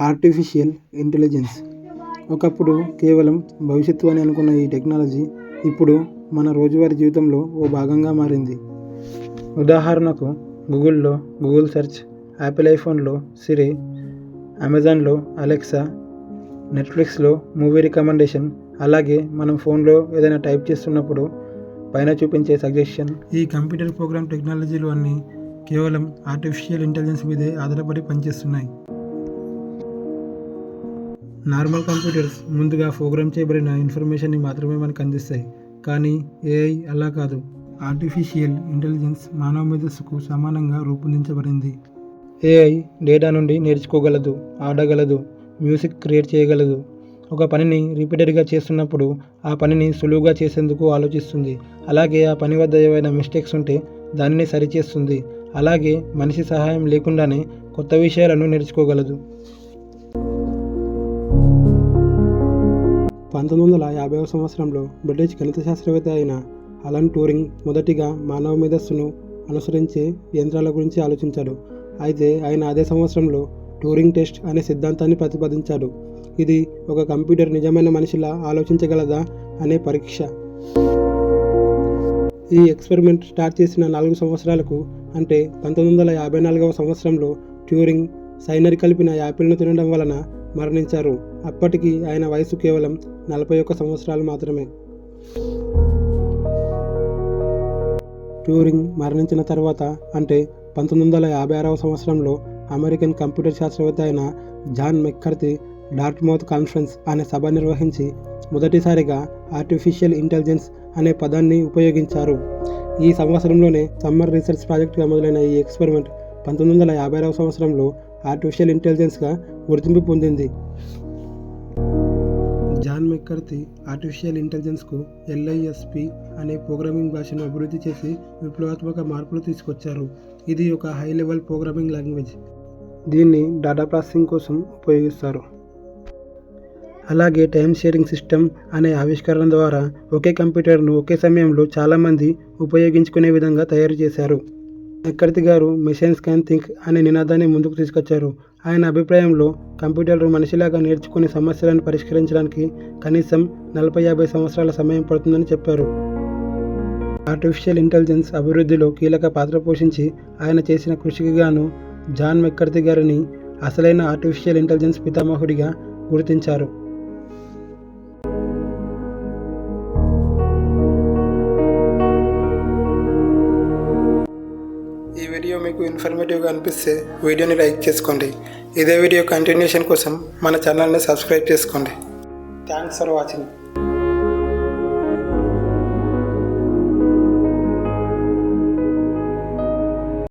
Artificial intelligence ఒకప్పుడు కేవలం భవిష్యత్తు అని అనుకున్న ఈ టెక్నాలజీ ఇప్పుడు మన రోజువారీ జీవితంలో ఓ భాగంగా మారింది. ఉదాహరణకు గూగుల్లో గూగుల్ సెర్చ్ యాపిల్ ఐఫోన్లో సిరి అమెజాన్లో అలెక్సా నెట్ఫ్లిక్స్లో మూవీ రికమెండేషన్ అలాగే మనం ఫోన్లో ఏదైనా టైప్ చేస్తున్నప్పుడు పైన చూపించే సజెషన్. ఈ కంప్యూటర్ ప్రోగ్రామ్ టెక్నాలజీలు అన్నీ కేవలం ఆర్టిఫిషియల్ ఇంటెలిజెన్స్ మీదే ఆధారపడి పనిచేస్తున్నాయి. నార్మల్ కంప్యూటర్స్ ముందుగా ప్రోగ్రామ్ చేయబడిన ఇన్ఫర్మేషన్ని మాత్రమే మనకు అందిస్తాయి. కానీ ఏఐ అలా కాదు. ఆర్టిఫిషియల్ ఇంటెలిజెన్స్ మానవ మేధస్సుకు సమానంగా రూపొందించబడింది. ఏఐ డేటా నుండి నేర్చుకోగలదు ఆడగలదు మ్యూజిక్ క్రియేట్ చేయగలదు. ఒక పనిని రిపీటెడ్గా చేస్తున్నప్పుడు ఆ పనిని సులువుగా చేసేందుకు ఆలోచిస్తుంది. అలాగే ఆ పని వద్ద ఏవైనా మిస్టేక్స్ ఉంటే దానిని సరిచేస్తుంది. అలాగే మనిషి సహాయం లేకుండానే కొత్త విషయాలను నేర్చుకోగలదు. పంతొమ్మిది వందల యాభైవ సంవత్సరంలో బ్రిటిష్ గణిత శాస్త్రవేత్త అయిన అలన్ టూరింగ్ మొదటిగా మానవ మేధస్సును అనుసరించే యంత్రాల గురించి ఆలోచించాడు. అయితే ఆయన అదే సంవత్సరంలో టూరింగ్ టెస్ట్ అనే సిద్ధాంతాన్ని ప్రతిపాదించాడు. ఇది ఒక కంప్యూటర్ నిజమైన మనిషిలా ఆలోచించగలదా అనే పరీక్ష. ఈ ఎక్స్పెరిమెంట్ స్టార్ట్ చేసిన నాలుగు సంవత్సరాలకు అంటే పంతొమ్మిది వందల యాభై నాలుగవ సంవత్సరంలో ట్యూరింగ్ సైనర్ కలిపిన యాపిల్ను తినడం వలన మరణించారు. అప్పటికి ఆయన వయసు కేవలం నలభై ఒక్క సంవత్సరాలు మాత్రమే. ట్యూరింగ్ మరణించిన తర్వాత అంటే పంతొమ్మిది వందల యాభై ఆరవ సంవత్సరంలో అమెరికన్ కంప్యూటర్ శాస్త్రవేత్త అయిన జాన్ మెక్కర్తి డార్ట్మౌత్ కాన్ఫరెన్స్ అనే సభ నిర్వహించి మొదటిసారిగా ఆర్టిఫిషియల్ ఇంటెలిజెన్స్ అనే పదాన్ని ఉపయోగించారు. ఈ సంవత్సరంలోనే సమ్మర్ రీసెర్చ్ ప్రాజెక్టుగా మొదలైన ఈ ఎక్స్పెరిమెంట్ పంతొమ్మిది వందల యాభై ఆరవ సంవత్సరంలో ఆర్టిఫిషియల్ ఇంటెలిజెన్స్గా గుర్తింపు పొందింది. జాన్ మెక్కర్తి ఆర్టిఫిషియల్ ఇంటెలిజెన్స్కు ఎల్ఐఎస్పి అనే ప్రోగ్రామింగ్ భాషను అభివృద్ధి చేసి విప్లవాత్మక మార్పులు తీసుకొచ్చారు. ఇది ఒక హై లెవెల్ ప్రోగ్రామింగ్ లాంగ్వేజ్. దీన్ని డేటా ప్రాసెసింగ్ కోసం ఉపయోగిస్తారు. అలాగే టైం షేరింగ్ సిస్టమ్ అనే ఆవిష్కరణ ద్వారా ఒకే కంప్యూటర్ను ఒకే సమయంలో చాలామంది ఉపయోగించుకునే విధంగా తయారు చేశారు. మెక్కర్తి గారు? మిషన్స్ క్యాన్ థింక్ అనే నినాదాన్ని ముందుకు తీసుకొచ్చారు. ఆయన అభిప్రాయంలో కంప్యూటర్లు మనిషిలాగా నేర్చుకునే సమస్యలను పరిష్కరించడానికి కనీసం నలభై యాభై సంవత్సరాల సమయం పడుతుందని చెప్పారు. ఆర్టిఫిషియల్ ఇంటెలిజెన్స్ అభివృద్ధిలో కీలక పాత్ర పోషించి ఆయన చేసిన కృషికి గాను జాన్ మెక్కర్తి గారిని అసలైన ఆర్టిఫిషియల్ ఇంటెలిజెన్స్ పితామహుడిగా గుర్తించారు. మీకు ఇన్ఫర్మేటివ్గా అనిపిస్తే వీడియోని లైక్ చేసుకోండి. ఇదే వీడియో కంటిన్యూషన్ కోసం మన ఛానల్ని సబ్స్క్రైబ్ చేసుకోండి. Thanks for watching